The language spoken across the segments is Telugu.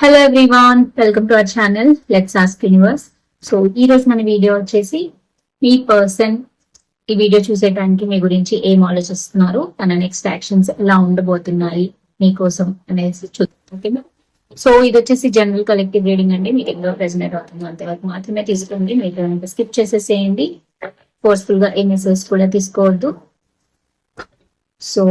Hello everyone welcome to our channel let's ask universe so ఈ రోజు మన వీడియో వచ్చేసి మీ పర్సన్ ఈ వీడియో చూసేటానికి మీ గురించి ఏం ఆలోచిస్తున్నారు తన నెక్స్ట్ యాక్షన్స్ ఎలా ఉండబోతున్నాయి మీకోసం అనేసి చూద్దాం ఓకేనా సో ఇది వచ్చేసి జనరల్ కలెక్టివ్ రీడింగ్ అండి. మీకు ఎందులో ప్రెజెంట్ అవుతుంది. అంతవరకు మాత్రమే తీసుకోండి. మీకు స్కిప్ చేసేసేయండి. ఫోర్స్ఫుల్గా ఏ మెసేజ్ కూడా తీసుకోవద్దు. So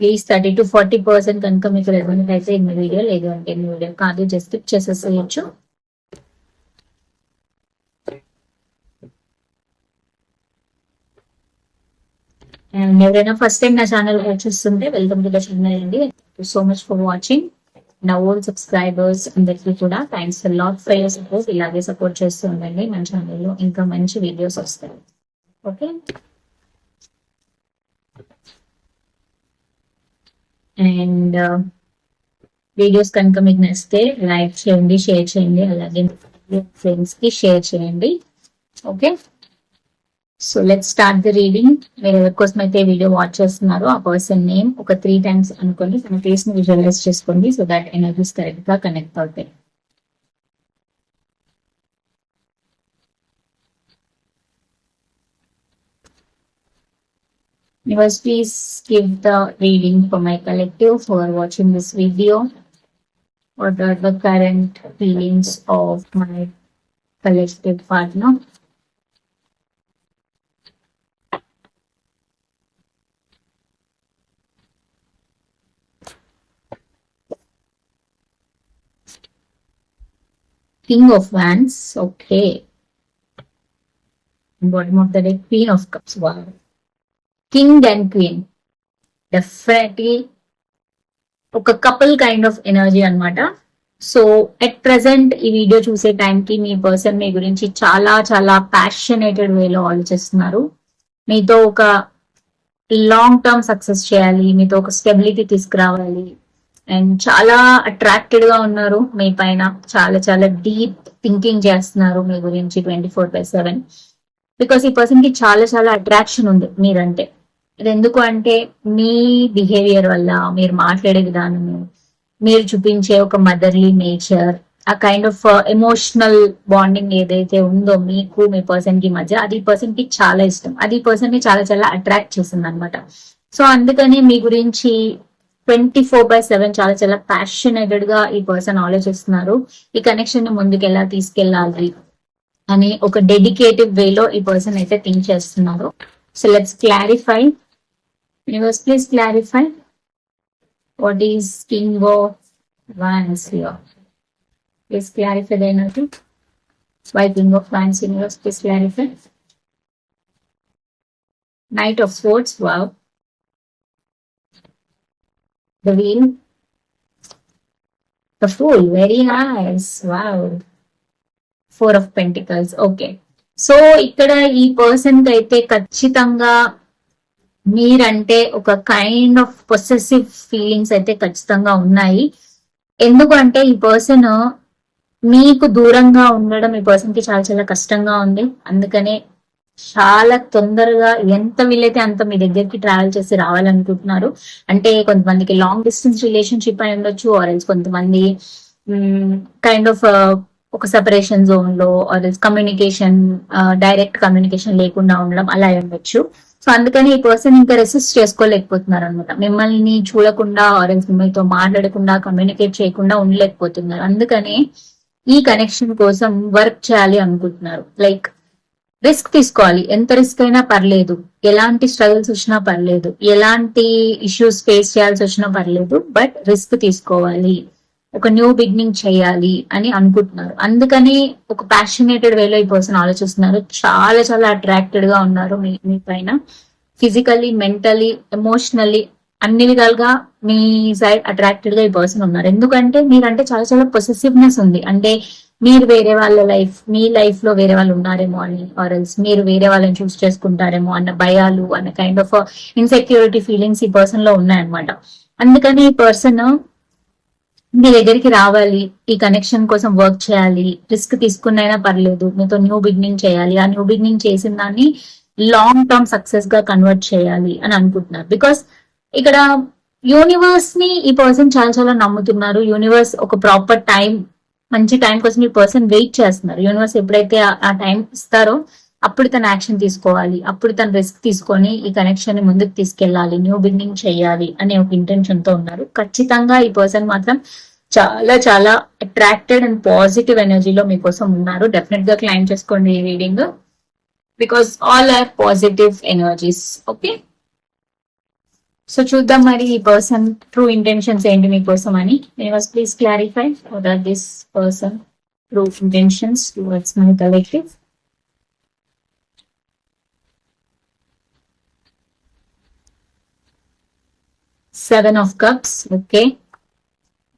please thirty to forty percent కనుక మీకు రెజనెంట్ అయితే ఇన్ని వీడియో లేదు అంటే ఇన్ని వీడియో కాదు జస్ట్ స్కిప్ చేసేసేయచ్చు. అండ్ ఎవరైనా ఫస్ట్ టైం నా ఛానల్ చూస్తుంటే వెల్కమ్ టు ద ఛానల్ అండి. సో మచ్ ఫర్ వాచింగ్ నా ఓల్డ్ సబ్స్క్రైబర్స్ అందరికీ కూడా thanks lot for your support ఇలాగే సపోర్ట్ చేస్తూ ఉండండి మన ఛానల్లో ఇంకా మంచి వీడియోస్ వస్తాయి. ఓకే అండ్ వీడియోస్ uh, కనుక మీకు నచ్చితే లైక్ చేయండి షేర్ చేయండి అలాగే ఫ్రెండ్స్కి షేర్ చేయండి. Okay so let start the reading మీరు ఎవరికోసం అయితే వీడియో వాచ్ చేస్తున్నారో ఆ పర్సన్ నేమ్ ఒక త్రీ టైమ్స్ అనుకోండి. తన ఫేస్ని విజువలైజ్ చేసుకోండి సో దట్ ఎనర్జీస్ కరెక్ట్గా కనెక్ట్ అవుతాయి. Universe, please give the reading for my collective who are watching this video. What are the current feelings of my collective partner? King of Wands, okay. Bottom of the deck, Queen of Cups, wow. King and queen definitely ఒక కపుల్ కైండ్ ఆఫ్ ఎనర్జీ అనమాట సో ఎట్ ప్రెసెంట్ ఈ వీడియో చూసే టైంకి మీ పర్సన్ మీ గురించి చాలా చాలా ప్యాషనేటెడ్ వేలో ఆలోచిస్తున్నారు. మీతో ఒక లాంగ్ టర్మ్ సక్సెస్ చేయాలి మీతో ఒక స్టెబిలిటీ తీసుకురావాలి. అండ్ చాలా అట్రాక్టెడ్గా ఉన్నారు మీ పైన. చాలా చాలా డీప్ థింకింగ్ చేస్తున్నారు మీ గురించి twenty four by seven because ఈ పర్సన్కి చాలా చాలా అట్రాక్షన్ ఉంది మీరంటే. ఇది ఎందుకు అంటే మీ బిహేవియర్ వల్ల మీరు మాట్లాడే విధానము మీరు చూపించే ఒక మదర్లీ నేచర్ ఆ కైండ్ ఆఫ్ ఎమోషనల్ బాండింగ్ ఏదైతే ఉందో మీకు మీ పర్సన్కి మధ్య అది పర్సన్కి చాలా ఇష్టం. అది పర్సన్ని చాలా చాలా అట్రాక్ట్ చేసింది అనమాట సో అందుకని మీ గురించి ట్వంటీ ఫోర్ బై సెవెన్ చాలా చాలా ప్యాషనేటెడ్గా ఈ పర్సన్ ఆలోచిస్తున్నారు. ఈ కనెక్షన్ని ముందుకు ఎలా తీసుకెళ్ళాలి అని ఒక డెడికేటివ్ వేలో ఈ పర్సన్ అయితే థింక్ చేస్తున్నారు. So let's clarify Universe, please clarify what is King of Wands here. Please clarify the energy. Why King of Wands, Universe, please clarify. Knight of Swords, wow. The Wheel. The Fool, very nice, wow. Four of Pentacles, okay. So ఇక్కడ ఈ పర్సన్ కి అయితే ఖచ్చితంగా మీరంటే ఒక కైండ్ ఆఫ్ పొసెసివ్ ఫీలింగ్స్ అయితే ఖచ్చితంగా ఉన్నాయి. ఎందుకంటే ఈ పర్సన్ మీకు దూరంగా ఉండడం ఈ పర్సన్కి చాలా చాలా కష్టంగా ఉంది. అందుకనే చాలా తొందరగా ఎంత వీలైతే అంత మీ దగ్గరికి ట్రావెల్ చేసి రావాలనుకుంటున్నారు. అంటే కొంతమందికి లాంగ్ డిస్టెన్స్ రిలేషన్షిప్ అయి ఉండొచ్చు ఆర్ ఎల్స్ కొంతమంది కైండ్ ఆఫ్ uh, ఒక సెపరేషన్ జోన్లో or else communication direct communication లేకుండా ఉండడం అలా ఉండొచ్చు. సో అందుకని ఈ పర్సన్ ఇంకా రెసిస్ట్ చేసుకోలేకపోతున్నారు అనమాట మిమ్మల్ని చూడకుండా ఆరెంజ్ మిమ్మల్తో మాట్లాడకుండా కమ్యూనికేట్ చేయకుండా ఉండలేకపోతున్నారు. అందుకని ఈ కనెక్షన్ కోసం వర్క్ చేయాలి అనుకుంటున్నారు. లైక్ రిస్క్ తీసుకోవాలి. ఎంత రిస్క్ అయినా పర్లేదు. ఎలాంటి స్ట్రగుల్స్ వచ్చినా పర్లేదు. ఎలాంటి ఇష్యూస్ ఫేస్ చేయాల్సి వచ్చినా పర్లేదు. బట్ రిస్క్ తీసుకోవాలి. ఒక న్యూ బిగినింగ్ చేయాలి అని అనుకుంటున్నారు. అందుకని ఒక ప్యాషనేటెడ్ వేలో ఈ పర్సన్ ఆలోచిస్తున్నారు. చాలా చాలా అట్రాక్టెడ్గా ఉన్నారు మీ మీ పైన. ఫిజికల్లీ మెంటలీ ఎమోషనల్లీ అన్ని విధాలుగా మీ సైడ్ అట్రాక్టెడ్గా ఈ పర్సన్ ఉన్నారు. ఎందుకంటే మీరంటే చాలా చాలా పొసెసివ్నెస్ ఉంది. అంటే మీరు వేరే వాళ్ళ లైఫ్ మీ లైఫ్లో వేరే వాళ్ళు ఉన్నారేమో అని ఆర్ఎల్స్ మీరు వేరే వాళ్ళని చూస్ చేసుకుంటారేమో అన్న భయాలు అన్న కైండ్ ఆఫ్ ఇన్సెక్యూరిటీ ఫీలింగ్స్ ఈ పర్సన్లో ఉన్నాయన్నమాట. అందుకని ఈ పర్సన్ మీ దగ్గరికి రావాలి ఈ కనెక్షన్ కోసం వర్క్ చేయాలి రిస్క్ తీసుకున్నైనా పర్లేదు మీతో న్యూ బిగినింగ్ చేయాలి. ఆ న్యూ బిగినింగ్ చేసిన దాన్ని లాంగ్ టర్మ్ సక్సెస్గా కన్వర్ట్ చేయాలి అని అనుకుంటున్నారు. బికాస్ ఇక్కడ యూనివర్స్ని ఈ పర్సన్ చాలా చాలా నమ్ముతున్నారు. యూనివర్స్ ఒక ప్రాపర్ టైం మంచి టైం కోసం ఈ పర్సన్ వెయిట్ చేస్తున్నారు. యూనివర్స్ ఎప్పుడైతే ఆ- ఆ టైం ఇస్తారో అప్పుడు తను యాక్షన్ తీసుకోవాలి అప్పుడు తన రిస్క్ తీసుకొని ఈ కనెక్షన్ని ముందుకు తీసుకెళ్ళాలి న్యూ బిగినింగ్ చేయాలి అనే ఒక ఇంటెన్షన్తో ఉన్నారు. ఖచ్చితంగా ఈ పర్సన్ మాత్రం చాలా చాలా అట్రాక్టెడ్ అండ్ పాజిటివ్ ఎనర్జీలో మీకోసం ఉన్నారు. డెఫినెట్గా క్లైమ్ చేసుకోండి ఈ reading because all are positive energies okay so చూద్దాం మరి ఈ పర్సన్ ట్రూ ఇంటెన్షన్స్ ఏంటి మీకోసం అని. Universe please clarify what are this person true intentions towards my collective seven of cups okay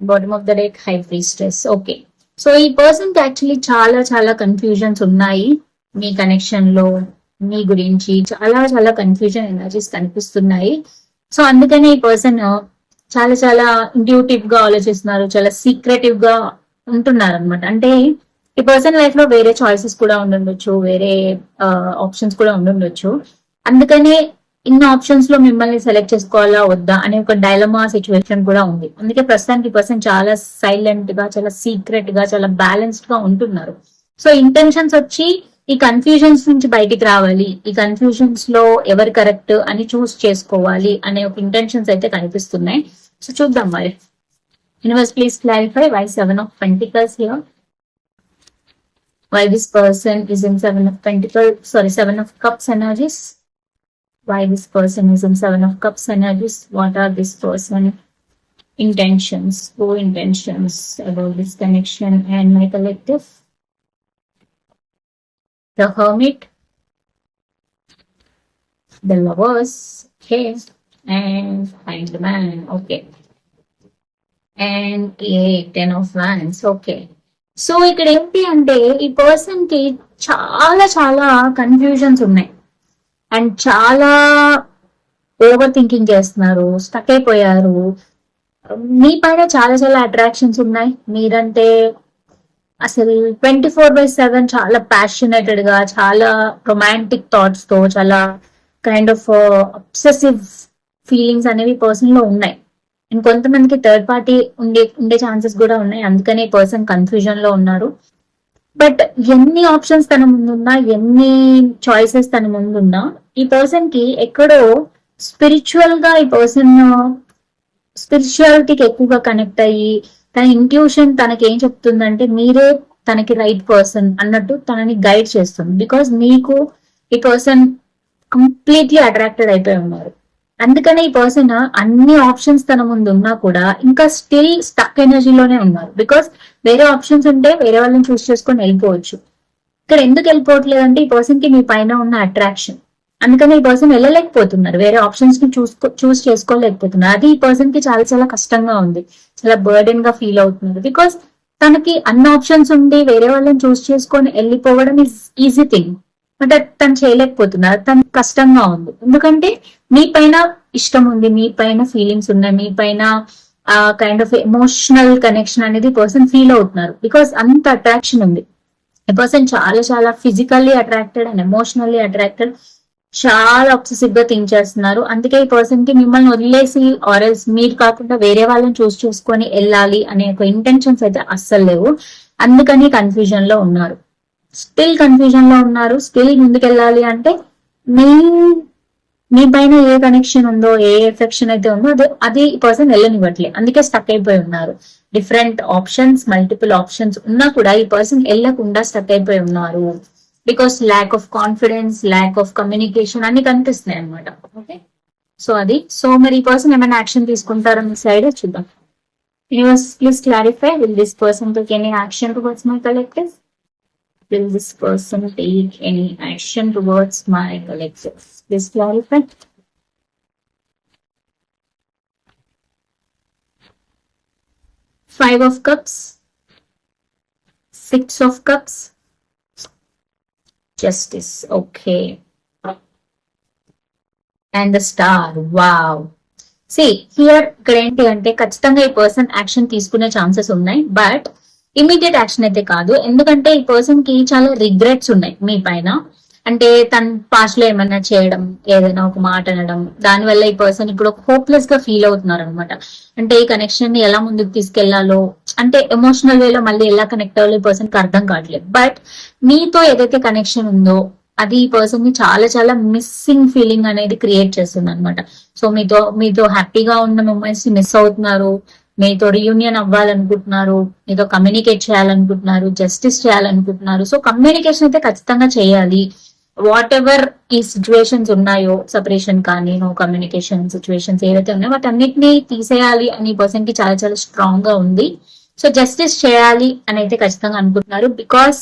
bottom of the deck high priestess okay so ఈ పర్సన్కి యాక్చువల్లీ చాలా చాలా కన్ఫ్యూజన్స్ ఉన్నాయి. మీ కనెక్షన్లో మీ గురించి చాలా చాలా కన్ఫ్యూజన్ ఎనర్జీస్ కనిపిస్తున్నాయి. సో అందుకనే ఈ పర్సన్ uh, చాలా చాలా ఇంట్యూటివ్గా ఆలోచిస్తున్నారు. చాలా సీక్రెటివ్గా ఉంటున్నారు అనమాట అంటే ఈ పర్సన్ లైఫ్లో వేరే చాయిసెస్ కూడా ఉండుండొచ్చు వేరే uh, ఆప్షన్స్ కూడా ఉండుండొచ్చు. అందుకనే ఇన్ని ఆప్షన్స్లో మిమ్మల్ని సెలెక్ట్ చేసుకోవాలా వద్దా అనే ఒక డైలమా సిచ్యువేషన్ కూడా ఉంది. అందుకే ప్రస్తుతానికి పర్సన్ చాలా సైలెంట్గా చాలా సీక్రెట్గా చాలా బ్యాలెన్స్డ్గా ఉంటున్నారు. సో ఇంటెన్షన్స్ వచ్చి ఈ కన్ఫ్యూజన్స్ నుంచి బయటికి రావాలి. ఈ కన్ఫ్యూజన్స్లో ఎవరు కరెక్ట్ అని చూస్ చేసుకోవాలి అనే ఒక ఇంటెన్షన్స్ అయితే కనిపిస్తున్నాయి. సో చూద్దాం మరి. Universe please clarify why seven of pentacles here why this person is in seven of pentacle sorry seven of cups energies why this person is in seven of cups energies what are this person intentions true intentions about this connection and my collective the hermit the lovers okay and find the man okay and eight ten of wands okay so ఇక్కడ ఏంటి అంటే ఈ పర్సన్ కి చాలా చాలా కన్ఫ్యూజన్స్ ఉన్నాయి అండ్ చాలా ఓవర్ థింకింగ్ చేస్తున్నారు స్టక్ అయిపోయారు. మీ పైన చాలా చాలా అట్రాక్షన్స్ ఉన్నాయి. మీరంటే అసలు ట్వంటీ ఫోర్ బై సెవెన్ చాలా ప్యాషనేటెడ్గా చాలా రొమాంటిక్ థాట్స్తో చాలా కైండ్ ఆఫ్ అబ్సెసివ్ ఫీలింగ్స్ అనేవి పర్సన్లో ఉన్నాయి. అండ్ కొంతమందికి థర్డ్ పార్టీ ఉండే ఉండే ఛాన్సెస్ కూడా ఉన్నాయి. అందుకనే పర్సన్ కన్ఫ్యూజన్లో ఉన్నారు. బట్ ఎన్ని ఆప్షన్స్ తన ముందున్నా ఎన్ని చాయిసెస్ తన ముందున్నా ఈ పర్సన్కి ఎక్కడో స్పిరిచువల్గా ఈ పర్సన్ స్పిరిచువాలిటీకి ఎక్కువగా కనెక్ట్ అయ్యి తన ఇంట్యూషన్ తనకి ఏం చెప్తుందంటే మీరే తనకి రైట్ పర్సన్ అన్నట్టు తనని గైడ్ చేస్తుంది. బికాస్ మీకు ఈ పర్సన్ కంప్లీట్లీ అట్రాక్టెడ్ అయిపోయి ఉన్నారు. అందుకనే ఈ పర్సన్ అన్ని ఆప్షన్స్ తన ముందు ఉన్నా కూడా ఇంకా స్టిల్ స్టక్ ఎనర్జీలోనే ఉన్నారు. బికాస్ వేరే ఆప్షన్స్ ఉంటే వేరే వాళ్ళని చూస్ చేసుకొని వెళ్ళిపోవచ్చు. ఇక్కడ ఎందుకు వెళ్ళిపోవట్లేదు అంటే ఈ పర్సన్కి మీ పైన ఉన్న అట్రాక్షన్ అందుకని ఈ పర్సన్ వెళ్ళలేకపోతున్నారు. వేరే ఆప్షన్స్ని చూసుకో చూస్ చేసుకోలేకపోతున్నారు. అది ఈ పర్సన్కి చాలా చాలా కష్టంగా ఉంది. చాలా బర్డెన్గా ఫీల్ అవుతున్నారు. బికాస్ తనకి అన్ని ఆప్షన్స్ ఉండి వేరే వాళ్ళని చూస్ చేసుకొని వెళ్ళిపోవడం ఈజ్ ఈజీ థింగ్ బట్ తను చేయలేకపోతున్నారు. తను కష్టంగా ఉంది. ఎందుకంటే మీ పైన ఇష్టం ఉంది. మీ పైన ఫీలింగ్స్ ఉన్నాయి. మీ పైన కైండ్ ఆఫ్ ఎమోషనల్ కనెక్షన్ అనేది పర్సన్ ఫీల్ అవుతున్నారు. బికాస్ అంత అట్రాక్షన్ ఉంది. ఈ పర్సన్ చాలా చాలా physically attracted and emotionally attracted చాలా అబ్సెసివ్గా థింక్ చేస్తున్నారు. అందుకే ఈ పర్సన్కి మిమ్మల్ని వదిలేసి ఆర్ఎల్స్ మీరు కాకుండా వేరే వాళ్ళని చూస్ చేసుకొని వెళ్ళాలి అనే ఒక ఇంటెన్షన్స్ అయితే అస్సలు లేవు. అందుకని కన్ఫ్యూజన్లో ఉన్నారు. స్టిల్ కన్ఫ్యూజన్లో ఉన్నారు. స్టిల్ ముందుకెళ్ళాలి అంటే మీ మీ పైన ఏ కనెక్షన్ ఉందో ఏ ఎఫెక్షన్ అయితే ఉందో అది అది పర్సన్ వెళ్ళనివ్వట్లే. అందుకే స్టక్ అయిపోయి ఉన్నారు. డిఫరెంట్ ఆప్షన్స్ మల్టిపుల్ ఆప్షన్స్ ఉన్నా కూడా ఈ పర్సన్ వెళ్ళకుండా స్టక్ అయిపోయి ఉన్నారు. Because lack of confidence lack of communication అన్ని కనిపిస్తున్నాయి అనమాట ఓకే సో అది. సో మరి ఈ పర్సన్ ఏమైనా యాక్షన్ తీసుకుంటారో మీ సైడ్ చూద్దాం. Universe please clarify will this person to any action to personal collective will this person take any action towards my collective? Please clarify. Five of Cups, Six of Cups, Justice, okay. And the Star, wow. See here ఇక్కడ ఏంటి అంటే ఖచ్చితంగా ఈ పర్సన్ యాక్షన్ తీసుకునే ఛాన్సెస్ ఉన్నాయి బట్ ఇమీడియట్ యాక్షన్ అయితే కాదు. ఎందుకంటే ఈ పర్సన్కి చాలా రిగ్రెట్స్ ఉన్నాయి మీ పైన. అంటే తన పాస్ట్లో ఏమైనా చేయడం ఏదైనా ఒక మాట అనడం దానివల్ల ఈ పర్సన్ ఇప్పుడు హోప్లెస్గా ఫీల్ అవుతున్నారు అనమాట అంటే ఈ కనెక్షన్ని ఎలా ముందుకు తీసుకెళ్ళాలో అంటే ఎమోషనల్ వేలో మళ్ళీ ఎలా కనెక్ట్ అవ్వాలో ఈ పర్సన్కి అర్థం కావట్లేదు. బట్ మీతో ఏదైతే కనెక్షన్ ఉందో అది ఈ పర్సన్ని చాలా చాలా మిస్సింగ్ ఫీలింగ్ అనేది క్రియేట్ చేస్తుంది అనమాట సో మీతో మీతో హ్యాపీగా ఉన్న మూమెంట్స్ మిస్ అవుతున్నారు. మీతో యూనియన్ అవ్వాలనుకుంటున్నారు మీతో కమ్యూనికేట్ చేయాలనుకుంటున్నారు జస్టిస్ చేయాలనుకుంటున్నారు. సో కమ్యూనికేషన్ అయితే ఖచ్చితంగా చేయాలి. వాట్ ఎవర్ ఈ సిచ్యువేషన్స్ ఉన్నాయో సపరేషన్ కానీ నో కమ్యూనికేషన్ సిచ్యువేషన్స్ ఏవైతే ఉన్నాయో వాటన్నిటిని తీసేయాలి అని పర్సన్కి చాలా చాలా స్ట్రాంగ్గా ఉంది. సో జస్టిస్ చేయాలి అని అయితే ఖచ్చితంగా అనుకుంటున్నారు బికాస్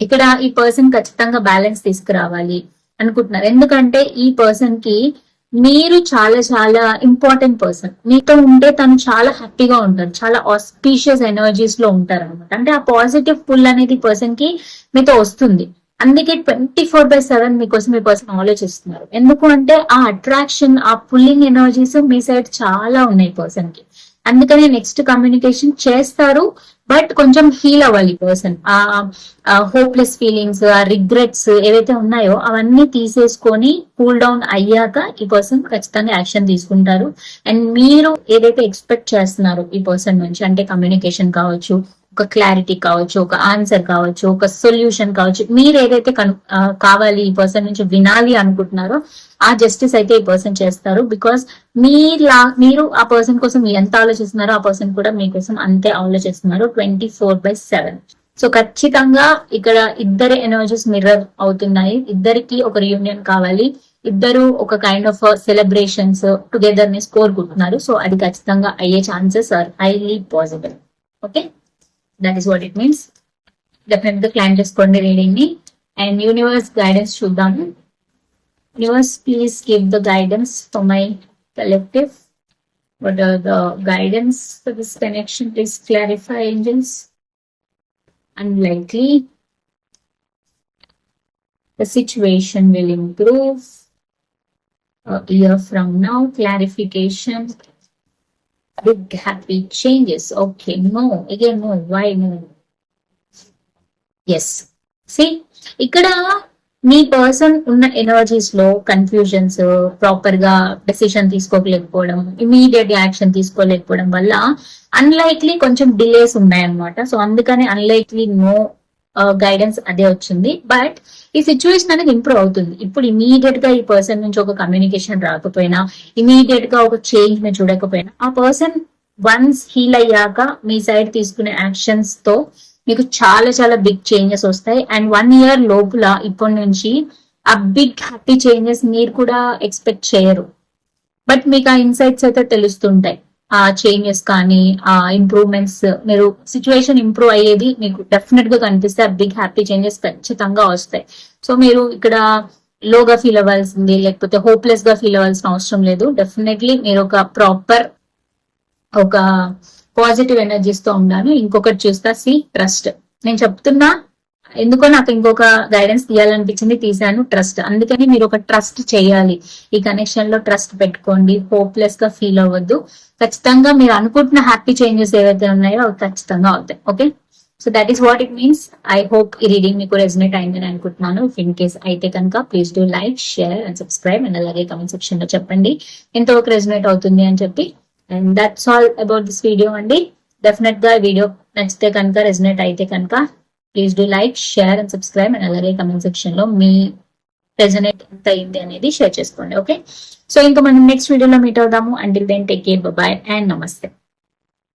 ఇక్కడ ఈ పర్సన్ ఖచ్చితంగా బ్యాలెన్స్ తీసుకురావాలి అనుకుంటున్నారు. ఎందుకంటే ఈ పర్సన్కి మీరు చాలా చాలా ఇంపార్టెంట్ పర్సన్ మీతో ఉంటే తను చాలా హ్యాపీగా ఉంటారు చాలా ఆస్పీషియస్ ఎనర్జీస్లో ఉంటారు అనమాట అంటే ఆ పాజిటివ్ పుల్ అనేది పర్సన్కి మీతో వస్తుంది. అందుకే ట్వంటీ ఫోర్ బై సెవెన్ మీకోసం మీ పర్సన్ ఆలోచిస్తున్నారు. ఎందుకు అంటే ఆ అట్రాక్షన్ ఆ పుల్లింగ్ ఎనర్జీస్ మీ సైడ్ చాలా ఉన్నాయి పర్సన్కి. అందుకనే నెక్స్ట్ కమ్యూనికేషన్ చేస్తారు. బట్ కొంచెం హీల్ అవ్వాలి పర్సన్ ఆ హోప్లెస్ ఫీలింగ్స్ ఆ రిగ్రెట్స్ ఏవైతే ఉన్నాయో అవన్నీ తీసేసుకొని కూల్ డౌన్ అయ్యాక ఈ పర్సన్ ఖచ్చితంగా యాక్షన్ తీసుకుంటారు. అండ్ మీరు ఏదైతే ఎక్స్పెక్ట్ చేస్తున్నారో ఈ పర్సన్ నుంచి అంటే కమ్యూనికేషన్ కావచ్చు ఒక క్లారిటీ కావచ్చు ఒక ఆన్సర్ కావచ్చు ఒక సొల్యూషన్ కావచ్చు మీరు ఏదైతే కను కావాలి ఈ పర్సన్ నుంచి వినాలి అనుకుంటున్నారో ఆ జస్టిస్ అయితే ఈ పర్సన్ చేస్తారు. బికాస్ మీలా మీరు ఆ పర్సన్ కోసం ఎంత ఆలోచిస్తున్నారో ఆ పర్సన్ కూడా మీకోసం అంతే ఆలోచిస్తున్నారు twenty four by seven so ఖచ్చితంగా ఇక్కడ ఇద్దరి ఎనర్జీస్ మిర్రర్ అవుతున్నాయి. ఇద్దరికి ఒక రియూనియన్ కావాలి. ఇద్దరు ఒక కైండ్ ఆఫ్ సెలబ్రేషన్స్ టుగెదర్నెస్ కోరుకుంటున్నారు. సో అది ఖచ్చితంగా అయ్యే chances are highly possible okay that is what it means definite గా ప్లాన్ చేసుకోండి రీడింగ్ ని అండ్ యూనివర్స్ గైడెన్స్ చూద్దాము universe please give the guidance for my collective what are the guidance for this connection please clarify angels unlikely the situation will improve a year from now clarification Big happy changes. Okay no. Again no. Why no? Yes see ఇక్కడ మీ పర్సన్ ఉన్న ఎనర్జీస్లో కన్ఫ్యూజన్స్ ప్రాపర్ uh, గా డెసిషన్ తీసుకోలేకపోవడం ఇమీడియట్ యాక్షన్ తీసుకోలేకపోవడం వల్ల అన్లైక్లీ కొంచెం డిలేస్ ఉన్నాయన్నమాట. సో అందుకని అన్లైక్లీ నో గైడెన్స్ అదే వచ్చింది. బట్ ఈ సిచ్యువేషన్ అనేది ఇంప్రూవ్ అవుతుంది. ఇప్పుడు ఇమీడియట్గా ఈ పర్సన్ నుంచి ఒక కమ్యూనికేషన్ రాకపోయినా ఇమీడియట్గా ఒక చేంజ్ని చూడకపోయినా ఆ పర్సన్ వన్స్ హీల్ అయ్యాక మీ సైడ్ తీసుకునే యాక్షన్స్తో మీకు చాలా చాలా బిగ్ చేంజెస్ వస్తాయి. అండ్ వన్ ఇయర్ లోపల ఇప్పటి నుంచి ఆ బిగ్ హ్యాపీ చేంజెస్ మీరు కూడా ఎక్స్పెక్ట్ చేయరు. బట్ మీకు ఆ ఇన్సైట్స్ అయితే తెలుస్తుంటాయి. ఆ చేంజెస్ కానీ ఆ ఇంప్రూవ్మెంట్స్ మీరు సిచ్యువేషన్ ఇంప్రూవ్ అయ్యేది మీకు డెఫినెట్గా కనిపిస్తే ఆ బిగ్ హ్యాపీ చేంజెస్ ఖచ్చితంగా వస్తాయి. సో మీరు ఇక్కడ లోగా ఫీల్ అవ్వాల్సింది లేకపోతే హోప్లెస్గా ఫీల్ అవ్వాల్సిన అవసరం లేదు. డెఫినెట్లీ మీరు ఒక ప్రాపర్ ఒక పాజిటివ్ ఎనర్జీస్తో ఉండాలి. ఇంకొకటి చూస్తా సి ట్రస్ట్ నేను చెప్తున్నా ఎందుకో నాకు ఇంకొక గైడెన్స్ తీయాలనిపించింది తీసాను ట్రస్ట్ అందుకని మీరు ఒక ట్రస్ట్ చేయాలి. ఈ కనెక్షన్లో ట్రస్ట్ పెట్టుకోండి. హోప్లెస్గా ఫీల్ అవ్వద్దు. ఖచ్చితంగా మీరు అనుకుంటున్న హ్యాపీ చేంజెస్ ఏవైతే ఉన్నాయో అవి ఖచ్చితంగా అవుతాయి. Okay so that is what it means I hope ఈ రీడింగ్ మీకు రెజినేట్ అయిందని అనుకుంటున్నాను. ఇఫ్ ఇన్ కేస్ అయితే కనుక please do like share and subscribe and అలాగే కమెంట్ సెక్షన్లో చెప్పండి. ఎంతవరకు రెజినేట్ అవుతుంది అని చెప్పి. And that's all about this video అండి. డెఫినెట్గా వీడియో నచ్చితే కనుక రెజినేట్ అయితే కనుక please do like share and subscribe and అలాగే కమెంట్ సెక్షన్లో మీ రెజనేట్ ఎంత అయింది అనేది షేర్ చేసుకోండి ఓకే సో ఇంకా మనం నెక్స్ట్ వీడియోలో మీట్ అవుదాము. Until then take care bye and నమస్తే.